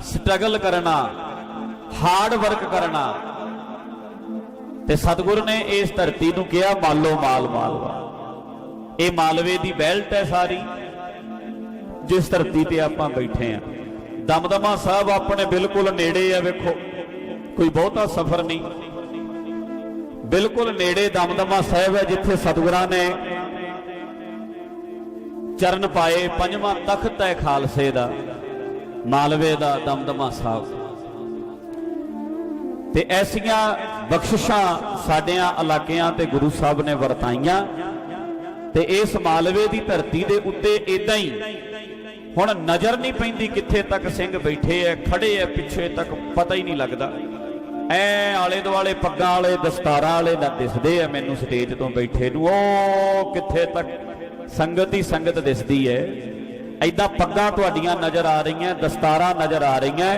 Struggle ਕਰਨਾ hard work ਕਰਨਾ। ਤੇ ਸਤਿਗੁਰ ਨੇ ਇਸ ਧਰਤੀ ਨੂੰ ਕਿਹਾ, ਮਾਲੋ ਮਾਲ ਮਾਲਵਾ ਇਹ ਮਾਲਵੇ ਦੀ ਬੈਲਟ ਹੈ ਸਾਰੀ, ਜਿਸ ਧਰਤੀ ਤੇ ਆਪਾਂ ਬੈਠੇ ਆ ਦਮਦਮਾ ਸਾਹਿਬ ਆਪਣੇ ਬਿਲਕੁਲ ਨੇੜੇ ਆ, ਵੇਖੋ। ਕੋਈ ਬਹੁਤਾ ਸਫ਼ਰ ਨਹੀਂ। ਬਿਲਕੁਲ ਨੇੜੇ ਦਮਦਮਾ ਸਾਹਿਬ ਹੈ, ਜਿੱਥੇ ਸਤਿਗੁਰਾਂ ਨੇ ਚਰਨ ਪਾਏ, ਪੰਜਵਾਂ ਤਖਤ ਹੈ ਖਾਲਸੇ ਦਾ। ਮਾਲਵੇ ਦਾ ਦਮਦਮਾ ਸਾਹਿਬ। ਤੇ ਐਸੀਆਂ ਬਖਸ਼ਿਸ਼ਾਂ ਸਾਡਿਆਂ ਇਲਾਕਿਆਂ ਤੇ ਗੁਰੂ ਸਾਹਿਬ ਨੇ ਵਰਤਾਈਆਂ। ਤੇ ਇਸ ਮਾਲਵੇ ਦੀ ਧਰਤੀ ਦੇ ਉੱਤੇ ਇਦਾਂ ਹੀ ਹੁਣ ਨਜ਼ਰ ਨਹੀਂ ਪੈਂਦੀ ਕਿੱਥੇ ਤੱਕ ਸਿੰਘ ਬੈਠੇ ਐ, ਖੜੇ ਐ, ਪਿੱਛੇ ਤੱਕ ਪਤਾ ਹੀ ਨਹੀਂ ਲੱਗਦਾ। ਐ ਆਲੇ ਦੁਆਲੇ ਪੱਗਾਂ ਵਾਲੇ, ਦਸਤਾਰਾਂ ਵਾਲੇ ਦਾ ਦਿਸਦੇ ਐ, ਮੈਨੂੰ ਸਟੇਜ ਤੋਂ ਬੈਠੇ ਨੂੰ। ਉਹ ਕਿੱਥੇ ਤੱਕ ਸੰਗਤ ਹੀ ਸੰਗਤ ਦਿਸਦੀ ਐ। ਐਦਾਂ ਪੱਗਾਂ ਤੁਹਾਡੀਆਂ ਨਜ਼ਰ ਆ ਰਹੀਆਂ, ਦਸਤਾਰਾਂ ਨਜ਼ਰ ਆ ਰਹੀਆਂ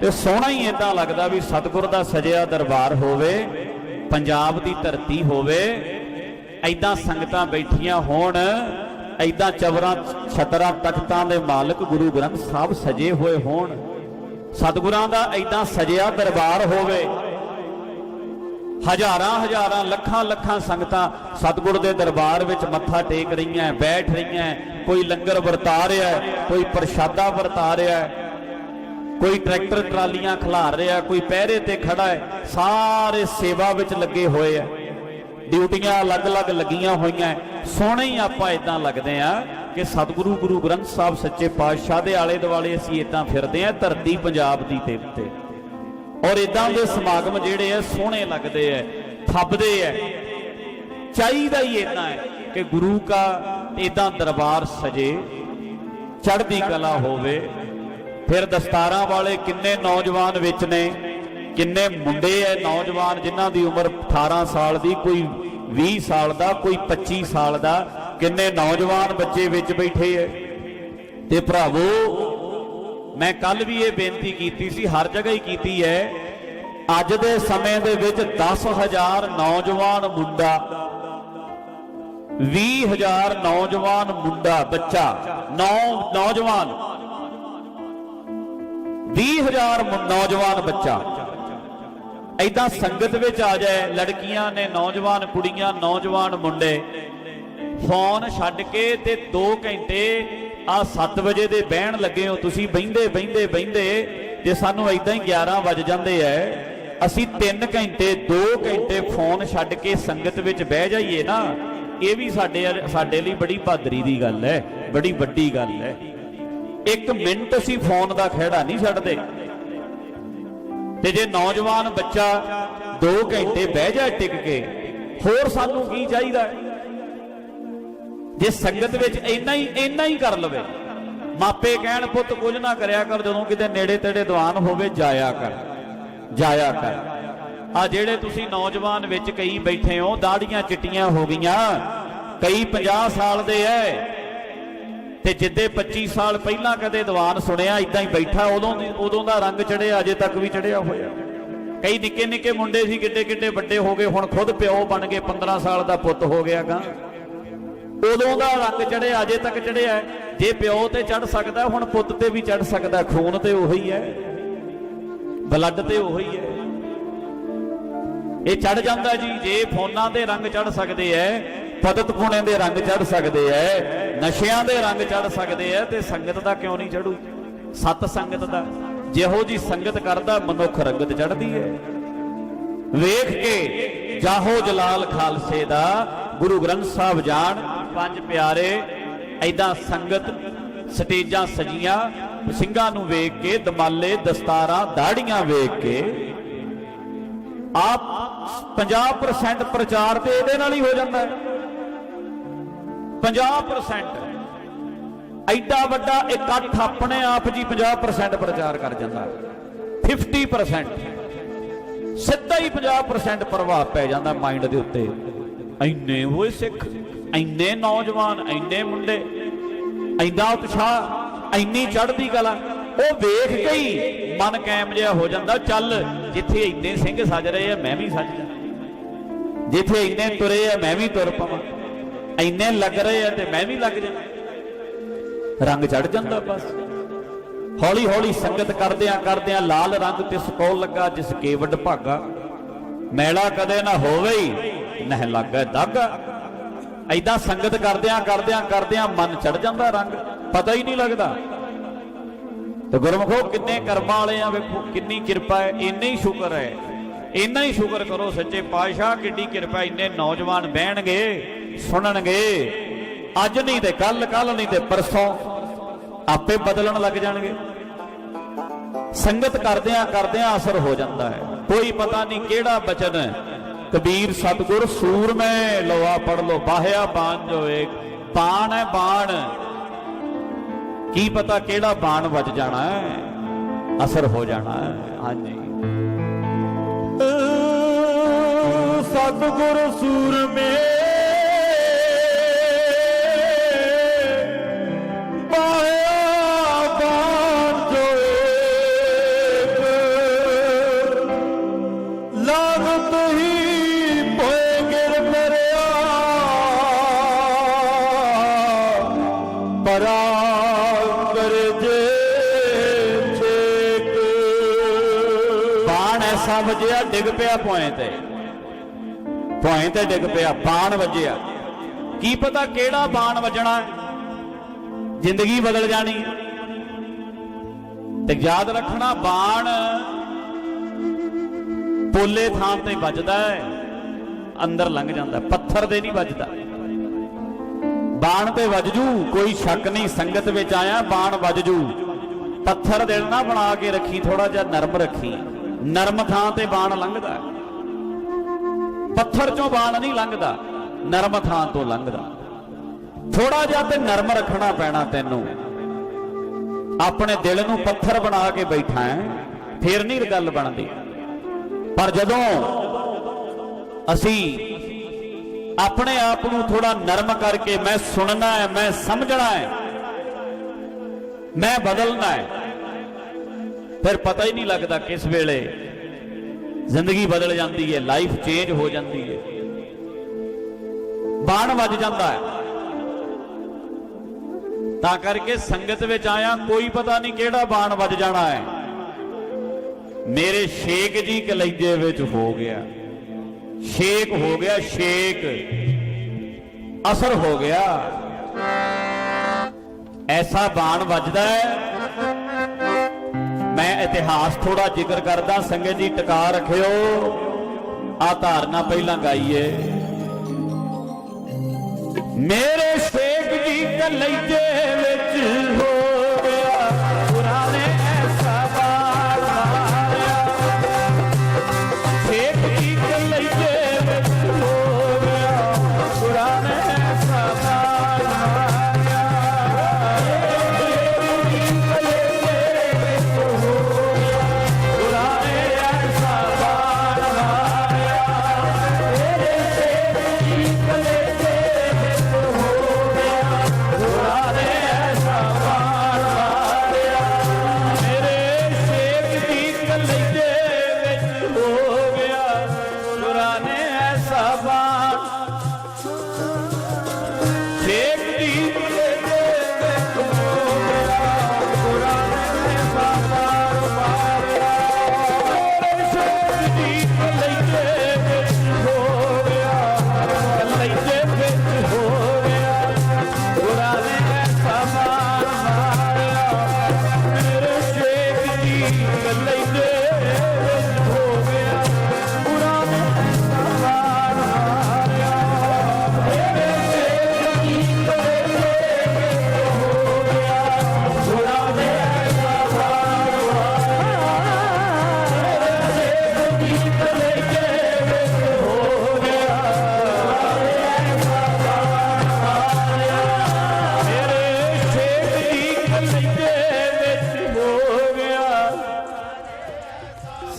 ਤੇ ਸੋਹਣਾ ਹੀ ਇਦਾਂ ਲੱਗਦਾ ਵੀ ਸਤਿਗੁਰ ਦਾ ਸਜਿਆ ਦਰਬਾਰ ਹੋਵੇ, ਪੰਜਾਬ ਦੀ ਧਰਤੀ ਹੋਵੇ ਐਦਾਂ ਸੰਗਤਾਂ ਬੈਠੀਆਂ ਹੋਣ ਐਦਾਂ ਚਵਰਾਂ, ਛਤਰਾਂ, ਤਖਤਾਂ ਦੇ ਮਾਲਕ ਗੁਰੂ ਗ੍ਰੰਥ ਸਾਹਿਬ ਸਜੇ ਹੋਏ ਹੋਣ। ਸਤਿਗੁਰਾਂ ਦਾ ਐਦਾਂ ਸਜਿਆ ਦਰਬਾਰ ਹੋਵੇ। ਹਜ਼ਾਰਾਂ ਹਜ਼ਾਰਾਂ ਲੱਖਾਂ ਲੱਖਾਂ ਸੰਗਤਾਂ ਸਤਿਗੁਰ ਦੇ ਦਰਬਾਰ ਵਿੱਚ ਮੱਥਾ ਟੇਕ ਰਹੀਆਂ ਬੈਠ ਰਹੀਆਂ ਕੋਈ ਲੰਗਰ ਵਰਤਾ ਰਿਹਾ ਕੋਈ ਪ੍ਰਸ਼ਾਦਾ ਵਰਤਾ ਰਿਹਾ ਕੋਈ ਟਰੈਕਟਰ ਟਰਾਲੀਆਂ ਖਿਲਾਰ ਰਿਹਾ ਕੋਈ ਪਹਿਰੇ ਤੇ ਖੜਾ ਹੈ ਸਾਰੇ ਸੇਵਾ ਵਿੱਚ ਲੱਗੇ ਹੋਏ ਆ ਡਿਊਟੀਆਂ ਅਲੱਗ-ਅਲੱਗ ਲੱਗੀਆਂ ਹੋਈਆਂ ਸੋਹਣੇ ਹੀ ਆਪਾਂ ਇਦਾਂ ਲੱਗਦੇ ਆ ਕਿ ਸਤਿਗੁਰੂ ਗੁਰੂ ਗ੍ਰੰਥ ਸਾਹਿਬ ਸੱਚੇ ਪਾਤਸ਼ਾਹ ਦੇ ਆਲੇ ਦੁਆਲੇ ਅਸੀਂ ਇਦਾਂ ਫਿਰਦੇ ਆ ਧਰਤੀ ਪੰਜਾਬ ਦੀ ਤੇ ਉੱਤੇ। ਔਰ ਇਦਾਂ ਦੇ ਸਮਾਗਮ ਜਿਹੜੇ ਆ ਸੋਹਣੇ ਲੱਗਦੇ ਆ ਥੱਬਦੇ ਆ ਚਾਹੀਦਾ ਹੀ ਇਦਾਂ ਹੈ ਕਿ ਗੁਰੂ ਕਾ ਇਦਾਂ ਦਰਬਾਰ ਸਜੇ, ਚੜ੍ਹਦੀ ਕਲਾ ਹੋਵੇ। ਫਿਰ ਦਸਤਾਰਾਂ ਵਾਲੇ ਕਿੰਨੇ ਨੌਜਵਾਨ ਵਿੱਚ ਨੇ, ਕਿੰਨੇ ਮੁੰਡੇ ਐ ਨੌਜਵਾਨ ਜਿਨ੍ਹਾਂ ਦੀ ਉਮਰ 18 ਸਾਲ ਦੀ, ਕੋਈ 20 ਸਾਲ ਦਾ, ਕੋਈ 25 ਸਾਲ ਦਾ, ਕਿੰਨੇ ਨੌਜਵਾਨ ਬੱਚੇ ਵਿੱਚ ਬੈਠੇ ਐ। ਤੇ ਭਰਾਵੋ ਮੈਂ ਕੱਲ ਵੀ ਇਹ ਬੇਨਤੀ ਕੀਤੀ ਸੀ, ਹਰ ਜਗ੍ਹਾ ਹੀ ਕੀਤੀ ਹੈ। ਅੱਜ ਦੇ ਸਮੇਂ ਦੇ ਵਿੱਚ 10000 ਨੌਜਵਾਨ ਮੁੰਡਾ 20000 ਨੌਜਵਾਨ ਮੁੰਡਾ, ਬੱਚਾ, ਨੌ, ਨੌਜਵਾਨ 20000 ਮੁ- ਨੌਜਵਾਨ ਬੱਚਾ। ਐਦਾਂ ਸੰਗਤ ਵਿੱਚ ਆ ਜਾਏ, ਲੜਕੀਆਂ ਨੇ, ਨੌਜਵਾਨ ਕੁੜੀਆਂ, ਨੌਜਵਾਨ ਮੁੰਡੇ, ਫੋਨ ਛੱਡ ਕੇ ਤੇ 2 ਘੰਟੇ ਆ 7 ਵਜੇ ਦੇ ਬਹਿਣ ਲੱਗੇ ਹੋ ਤੁਸੀਂ, ਬਹਿੰਦੇ ਬਹਿੰਦੇ ਬਹਿੰਦੇ ਜੇ ਸਾਨੂੰ ਐਦਾਂ ਹੀ 11 ਵੱਜ ਜਾਂਦੇ ਐ। ਅਸੀਂ 3 ਘੰਟੇ 2 ਘੰਟੇ ਫੋਨ ਛੱਡ ਕੇ ਸੰਗਤ ਵਿੱਚ ਬਹਿ ਜਾਈਏ ਨਾ, ਇਹ ਵੀ ਸਾਡੇ ਸਾਡੇ ਲਈ ਬੜੀ ਬਹਾਦਰੀ ਦੀ ਗੱਲ ਹੈ ਬੜੀ ਵੱਡੀ ਗੱਲ ਹੈ ਇੱਕ ਮਿੰਟ ਅਸੀਂ ਫੋਨ ਦਾ ਖਿਹੜਾ ਨਹੀਂ ਛੱਡਦੇ। ਤੇ ਜੇ ਨੌਜਵਾਨ ਬੱਚਾ 2 ਘੰਟੇ ਬਹਿ ਜਾਏ ਟਿਕ ਕੇ, ਹੋਰ ਸਾਨੂੰ ਕੀ ਚਾਹੀਦਾ ਹੈ? ਜੇ ਸੰਗਤ ਵਿੱਚ ਇੰਨਾ ਹੀ ਇੰਨਾ ਹੀ ਕਰ ਲਵੇ, ਮਾਪੇ ਕਹਿਣ, ਪੁੱਤ, ਕੁਝ ਨਾ ਕਰਿਆ ਕਰ, ਜਦੋਂ ਕਿਤੇ ਨੇੜੇ ਤੇੜੇ ਦੀਵਾਨ ਹੋਵੇ, ਜਾਇਆ ਕਰ ਜਾਇਆ ਕਰ। ਆ ਜਿਹੜੇ ਤੁਸੀਂ ਨੌਜਵਾਨ ਵਿੱਚ ਕਈ ਬੈਠੇ ਹੋ, ਦਾੜੀਆਂ ਚਿੱਟੀਆਂ ਹੋ ਗਈਆਂ, ਕਈ 50 ਸਾਲ ਦੇ ਐ, ਤੇ ਜਿੱਦੇ 25 ਸਾਲ ਪਹਿਲਾਂ ਕਦੇ ਦੀਵਾਨ ਸੁਣਿਆ ਇਦਾਂ ਹੀ ਬੈਠਾ, ਉਦੋਂ ਉਦੋਂ ਦਾ ਰੰਗ ਚੜਿਆ, ਅਜੇ ਤੱਕ ਵੀ ਚੜਿਆ ਹੋਇਆ। ਕਈ ਨਿੱਕੇ ਨਿੱਕੇ ਮੁੰਡੇ ਸੀ ਕਿੱਡੇ ਕਿੱਡੇ ਵੱਡੇ ਹੋ ਗਏ, ਹੁਣ ਖੁਦ ਪਿਓ ਬਣ ਗਏ 15 ਸਾਲ ਦਾ ਪੁੱਤ ਹੋ ਗਿਆ ਗਾ। ਉਦੋਂ ਦਾ ਰੰਗ ਚੜਿਆ ਅਜੇ ਤੱਕ ਚੜਿਆ ਜੇ ਪਿਓ ਤੇ ਚੜ ਸਕਦਾ, ਹੁਣ ਪੁੱਤ ਤੇ ਵੀ ਚੜ ਸਕਦਾ, ਖੂਨ ਤੇ ਉਹੀ ਹੈ। ਬਲੱਡ ਤੇ ਉਹੀ ਹੈ। ਇਹ ਚੜ ਜਾਂਦਾ ਜੀ, ਜੇ ਫੋਨਾਂ ਦੇ ਰੰਗ ਚੜ ਸਕਦੇ ਐ ਪਦਤ ਪੁਣੇ ਦੇ ਰੰਗ ਚੜ ਸਕਦੇ ਐ, ਨਸ਼ਿਆਂ ਦੇ ਰੰਗ ਚੜ ਸਕਦੇ ਐ, ਤੇ ਸੰਗਤ ਦਾ ਕਿਉਂ ਨਹੀਂ ਚੜੂ ਸਤ ਸੰਗਤ ਦਾ। ਜਿਹੋ ਜੀ ਸੰਗਤ ਕਰਦਾ, ਮਨੁੱਖ ਰੰਗਤ ਚੜਦੀ ਐ। ਵੇਖ ਕੇ ਜਾਹੋ ਜਲਾਲ ਖਾਲਸੇ ਦਾ, ਗੁਰੂ ਗ੍ਰੰਥ ਸਾਹਿਬ ਜਾਣ ਪੰਜ ਪਿਆਰੇ ਐਦਾਂ ਸੰਗਤ, ਸਟੇਜਾਂ ਸਜੀਆਂ, ਸਿੰਘਾਂ ਨੂੰ ਵੇਖ ਕੇ, ਦਮਾਲੇ, ਦਸਤਾਰਾਂ ਦਾੜੀਆਂ ਵੇਖ ਕੇ। ਆਪ 50% ਪ੍ਰਚਾਰ ਤੇ ਇਹਦੇ ਨਾਲ ਹੀ ਹੋ ਜਾਂਦਾ ਹੈ। 50% ਐਡਾ ਵੱਡਾ ਇਕੱਠ ਆਪਣੇ ਆਪ ਜੀ 50% ਪ੍ਰਚਾਰ ਕਰ ਜਾਂਦਾ ਹੈ। 50% ਸਿੱਧਾ ਹੀ 50% ਪ੍ਰਭਾਵ ਪੈ ਜਾਂਦਾ ਮਾਈਂਡ ਦੇ ਉੱਤੇ। ਐਨੇ ਹੋਏ ਸਿੱਖ। ਇੰਨੇ ਨੌਜਵਾਨ, ਇੰਨੇ ਮੁੰਡੇ ਐਡਾ ਉਤਸ਼ਾਹ, ਇੰਨੀ ਚੜ੍ਹਦੀ ਕਲਾ, ਉਹ ਵੇਖ ਕੇ ਹੀ ਮਨ ਕਾਇਮ ਜਿਹਾ ਹੋ ਜਾਂਦਾ, ਚੱਲ ਜਿੱਥੇ ਇੰਨੇ ਸਿੰਘ ਸੱਜ ਰਹੇ ਆ, ਮੈਂ ਵੀ ਸੱਜ ਜਾ ਜਿੱਥੇ ਇੰਨੇ ਤੁਰੇ ਆ, ਮੈਂ ਵੀ ਤੁਰ ਪਵਾਂ। ਇੰਨੇ ਲੱਗ ਰਹੇ ਆ ਤੇ ਮੈਂ ਵੀ ਲੱਗ ਜਾ ਰੰਗ ਚੜ ਜਾਂਦਾ ਬਸ। ਹੌਲੀ ਹੌਲੀ ਸੰਗਤ ਕਰਦਿਆਂ ਕਰਦਿਆਂ ਲਾਲ ਰੰਗ ਤੇ ਕੋਲ ਲੱਗਾ, ਜਿਸ ਕੇਵਡ ਭਾਗਾ। ਮੈਲਾ ਕਦੇ ਨਾ ਹੋਵੇ ਹੀ, ਨਹਿ ਲੱਗਾ ਦਾਗਾ। ਐਦਾਂ ਸੰਗਤ ਕਰਦਿਆਂ ਕਰਦਿਆਂ ਕਰਦਿਆਂ ਮਨ ਚੜ ਜਾਂਦਾ ਰੰਗ, ਪਤਾ ਹੀ ਨਹੀਂ ਲੱਗਦਾ। ਤੇ ਗੁਰਮਖੋ, ਕਿੰਨੇ ਕਰਮਾਂ ਵਾਲੇ ਆ ਵੇਖੋ, ਕਿੰਨੀ ਕਿਰਪਾ ਹੈ, ਇੰਨੇ ਹੀ ਸ਼ੁਕਰ ਹੈ। ਇੰਨਾ ਹੀ ਸ਼ੁਕਰ ਕਰੋ ਸੱਚੇ ਪਾਤਸ਼ਾਹ, ਕਿੱਡੀ ਕਿਰਪਾ ਇੰਨੇ ਨੌਜਵਾਨ ਬਹਿਣਗੇ, ਸੁਣਨਗੇ। ਅੱਜ ਨਹੀਂ ਤੇ ਕੱਲ ਕੱਲ ਨਹੀਂ ਤੇ ਪਰਸੋਂ ਆਪੇ ਬਦਲਣ ਲੱਗ ਜਾਣਗੇ। ਸੰਗਤ ਕਰਦਿਆਂ ਕਰਦਿਆਂ ਅਸਰ ਹੋ ਜਾਂਦਾ ਹੈ। ਕੋਈ ਪਤਾ ਨਹੀਂ ਕਿਹੜਾ ਬਚਨ ਹੈ। ਕਬੀਰ ਸਤਗੁਰ ਸੂਰਮੈ ਲੋਆ ਪੜ ਲੋ, ਬਾਹਿਆ ਬਾਣ ਜੋ ਏਕ, ਬਾਣ ਹੈ ਬਾਣ। ਕੀ ਪਤਾ ਕਿਹੜਾ ਬਾਣ ਵੱਜ ਜਾਣਾ ਹੈ, ਅਸਰ ਹੋ ਜਾਣਾ ਹੈ। ਹਾਂਜੀ। ਸਤਿਗੁਰ ਸੂਰਮੇ ਬਾਣ ਵੱਜਿਆ, ਡਿੱਗ ਪਿਆ ਪੁਆਇੰ ਤੇ। ਪੁਆਇੰ ਤੇ ਡਿੱਗ ਪਿਆ, ਬਾਣ ਵੱਜਿਆ। ਕੀ ਪਤਾ ਕਿਹੜਾ ਬਾਣ ਵੱਜਣਾ ਜ਼ਿੰਦਗੀ ਬਦਲ ਜਾਣੀ ਤੇ ਯਾਦ ਰੱਖਣਾ, ਬਾਣ ਪੋਲੇ ਥਾਂ ਤੇ ਵੱਜਦਾ ਹੈ, ਅੰਦਰ ਲੰਘ ਜਾਂਦਾ ਪੱਥਰ ਦੇ ਨਹੀਂ ਵੱਜਦਾ। ਬਾਣ ਤੇ ਵੱਜ ਜੂ, ਕੋਈ ਸ਼ੱਕ ਨਹੀਂ, ਸੰਗਤ ਵਿੱਚ ਆਇਆ, ਬਾਣ ਵੱਜ ਜੂ। ਪੱਥਰ ਦਿਲ ਨਾ ਬਣਾ ਕੇ ਰੱਖੀ ਥੋੜਾ ਜਿਹਾ ਨਰਮ ਰੱਖੀ। ਨਰਮ ਥਾਂ ਤੇ ਬਾਣ ਲੰਘਦਾ। ਪੱਥਰ ਚੋਂ ਬਾਣ ਨਹੀਂ ਲੰਘਦਾ, ਨਰਮ ਥਾਂ ਤੋਂ ਲੰਘਦਾ। ਥੋੜਾ ਜਿਹਾ ਤੇ ਨਰਮ ਰੱਖਣਾ ਪੈਣਾ ਤੈਨੂੰ। ਆਪਣੇ ਦਿਲ ਨੂੰ ਪੱਥਰ ਬਣਾ ਕੇ ਬੈਠਾ ਹੈ, ਫੇਰ ਨਹੀਂ ਗੱਲ ਬਣਦੀ। ਪਰ ਜਦੋਂ ਅਸੀਂ ਆਪਣੇ ਆਪ ਨੂੰ ਥੋੜਾ ਨਰਮ ਕਰਕੇ ਮੈਂ ਸੁਣਨਾ ਹੈ, ਮੈਂ ਸਮਝਣਾ ਹੈ, ਮੈਂ ਬਦਲਣਾ ਹੈ ਫਿਰ ਪਤਾ ਹੀ ਨਹੀਂ ਲੱਗਦਾ ਕਿਸ ਵੇਲੇ ਜ਼ਿੰਦਗੀ ਬਦਲ ਜਾਂਦੀ ਹੈ ਲਾਈਫ ਚੇਂਜ ਹੋ ਜਾਂਦੀ ਹੈ। ਬਾਣ ਵੱਜ ਜਾਂਦਾ ਹੈ। ਤਾਂ ਕਰਕੇ ਸੰਗਤ ਵਿੱਚ ਆਇਆ, ਕੋਈ ਪਤਾ ਨਹੀਂ ਕਿਹੜਾ ਬਾਣ ਵੱਜ ਜਾਣਾ ਹੈ। ਮੇਰੇ ਸ਼ੇਕ ਜੀ ਕਲੈਜੇ ਵਿੱਚ ਹੋ ਗਿਆ। ਸ਼ੇਕ ਹੋ ਗਿਆ, ਸ਼ੇਕ। ਅਸਰ ਹੋ ਗਿਆ। ਐਸਾ ਬਾਣ ਵੱਜਦਾ ਹੈ ਮੈਂ ਇਤਿਹਾਸ ਥੋੜਾ ਜ਼ਿਕਰ ਕਰਦਾ, ਸੰਗਤ ਜੀ ਟਿਕਾ ਰੱਖਿਓ। ਆ ਧਾਰਨਾ ਪਹਿਲਾਂ ਗਾਈਏ। ਮੇਰੇ ਸ਼ੇਖ ਜੀ ਕਲੈਜੇ ਵਿੱਚ ਹੋ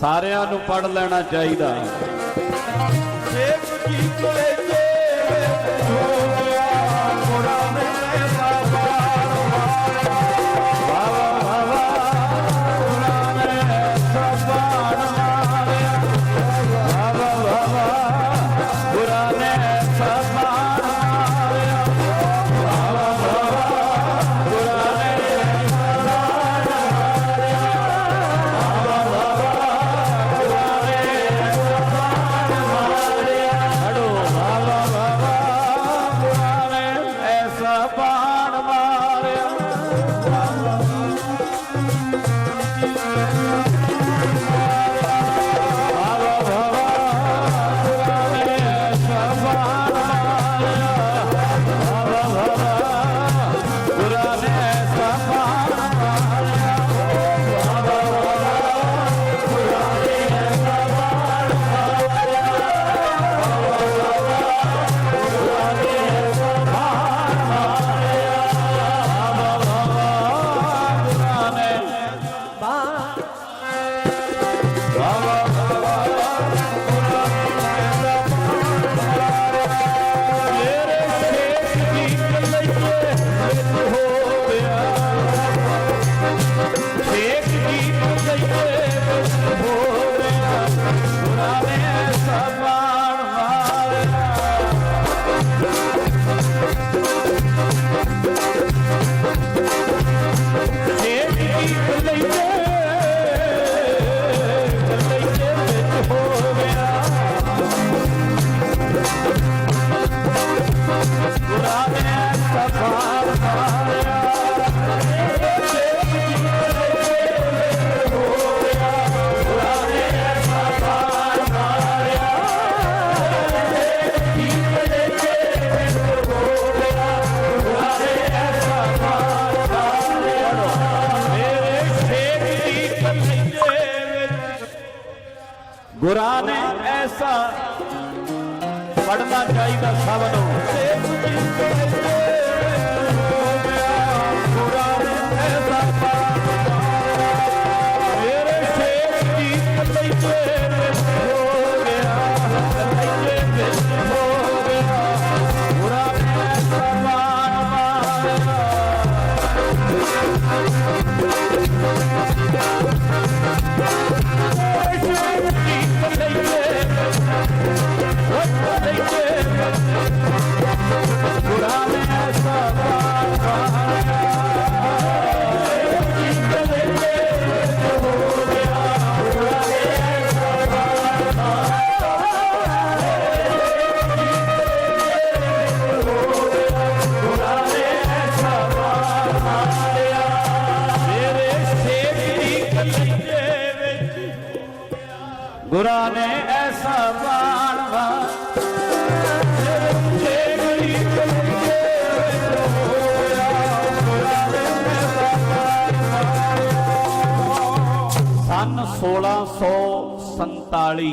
ਸਾਰਿਆਂ ਨੂੰ ਪੜ ਲੈਣਾ ਚਾਹੀਦਾ। ਸ਼ੇਖ ਜੀ ਕਲੇਜੇ ਗੁਰਾਂ ਨੇ ਐਸਾ ਪੜਨਾ ਚਾਹੀਦਾ ਸਭ ਨੂੰ। ਗੁਰਾਂ ਨੇ ਐਸਾ ਬਾਣਵਾ ਸਨ 1647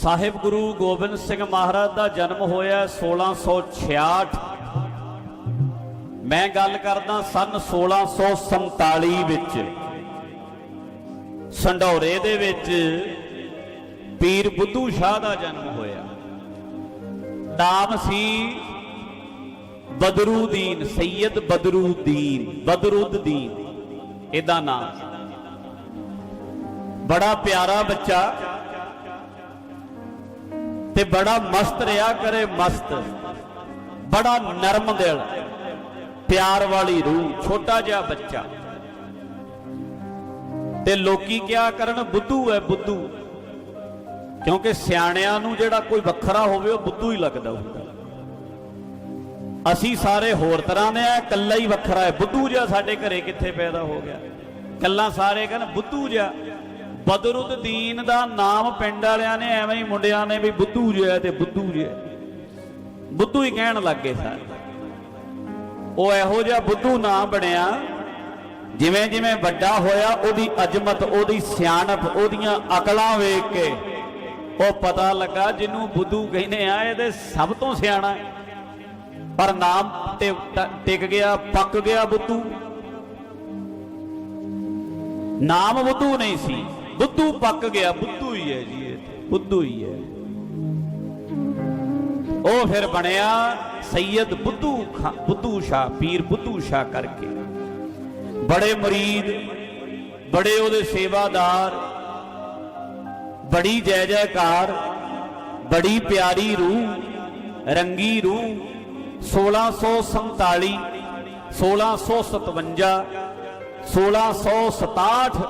ਸਾਹਿਬ ਗੁਰੂ ਗੋਬਿੰਦ ਸਿੰਘ ਮਹਾਰਾਜ ਦਾ ਜਨਮ ਹੋਇਆ 1666 ਮੈਂ ਗੱਲ ਕਰਦਾ ਸਨ 1647 ਵਿੱਚ। ਸੰਡੌਰੇ ਦੇ ਵਿੱਚ ਪੀਰ ਬੁੱਧੂ ਸ਼ਾਹ ਦਾ ਜਨਮ ਹੋਇਆ। ਨਾਮ ਸੀ ਬਦਰੂਦੀਨ, ਸੈਯਦ ਬਦਰੂਦੀਨ ਬਦਰੁੱਦੀਨ ਇਹਦਾ ਨਾਮ। ਬੜਾ ਪਿਆਰਾ ਬੱਚਾ ਤੇ ਬੜਾ ਮਸਤ ਰਿਹਾ, ਕਰੇ ਮਸਤ। ਬੜਾ ਨਰਮ ਦਿਲ, ਪਿਆਰ ਵਾਲੀ ਰੂਹ, ਛੋਟਾ ਜਿਹਾ ਬੱਚਾ। ਤੇ ਲੋਕੀ ਕਿਆ ਕਰਨ? ਬੁੱਧੂ ਹੈ ਬੁੱਧੂ। ਕਿਉਂਕਿ ਸਿਆਣਿਆਂ ਨੂੰ ਜਿਹੜਾ ਕੋਈ ਵੱਖਰਾ ਹੋਵੇ, ਉਹ ਬੁੱਧੂ ਹੀ ਲੱਗਦਾ ਹੁੰਦਾ। ਅਸੀਂ ਸਾਰੇ ਹੋਰ ਤਰ੍ਹਾਂ ਦੇ ਆ, ਇਕੱਲਾ ਹੀ ਵੱਖਰਾ ਹੈ। ਬੁੱਧੂ ਜਿਹਾ ਸਾਡੇ ਘਰੇ ਕਿੱਥੇ ਪੈਦਾ ਹੋ ਗਿਆ? ਕੱਲਾ ਸਾਰੇ ਕਹਿੰਦੇ, ਬੁੱਧੂ ਜਿਹਾ। ਬਦਰੁੱਦੀਨ ਦਾ ਨਾਮ ਪਿੰਡ ਵਾਲਿਆਂ ਨੇ, ਐਵੇਂ ਹੀ ਮੁੰਡਿਆਂ ਨੇ ਵੀ ਬੁੱਧੂ ਜਿਹਾ ਤੇ ਬੁੱਧੂ ਜਿਹਾ ਬੁੱਧੂ ਹੀ ਕਹਿਣ ਲੱਗੇ ਸਾਰੇ। ਉਹ ਇਹੋ ਜਿਹਾ ਬੁੱਧੂ ਨਾ ਬਣਿਆ ਜਿਵੇਂ ਜਿਵੇਂ ਵੱਡਾ ਹੋਇਆ, ਉਹਦੀ ਅਜ਼ਮਤ, ਉਹਦੀ ਸਿਆਣਪ, ਉਹਦੀਆਂ ਅਕਲਾਂ ਵੇਖ ਕੇ ਉਹ ਪਤਾ ਲੱਗਾ ਜਿਹਨੂੰ ਬੁੱਧੂ ਕਹਿੰਦੇ ਆ, ਇਹਦੇ ਸਭ ਤੋਂ ਸਿਆਣਾ ਪਰ ਨਾਮ ਤੇ ਟਿਕ ਗਿਆ, ਪੱਕ ਗਿਆ ਬੁੱਧੂ। ਨਾਮ ਬੁੱਧੂ ਨਹੀਂ ਸੀ। ਬੁੱਧੂ ਪੱਕ ਗਿਆ, ਬੁੱਧੂ ਹੀ ਹੈ ਜੀ ਇਹ ਬੁੱਧੂ ਹੀ ਹੈ। ਉਹ ਫਿਰ ਬਣਿਆ ਸੈਯਦ ਬੁੱਧੂ ਖਾਂ, ਬੁੱਧੂ ਸ਼ਾਹ, ਪੀਰ ਬੁੱਧੂ ਸ਼ਾਹ ਕਰਕੇ। ਬੜੇ ਮੁਰੀਦ, ਬੜੇ ਉਹਦੇ ਸੇਵਾਦਾਰ, ਬੜੀ ਜੈ ਜੈਕਾਰ ਬੜੀ ਪਿਆਰੀ ਰੂਹ, ਰੰਗੀ ਰੂਹ 1647 1657 1667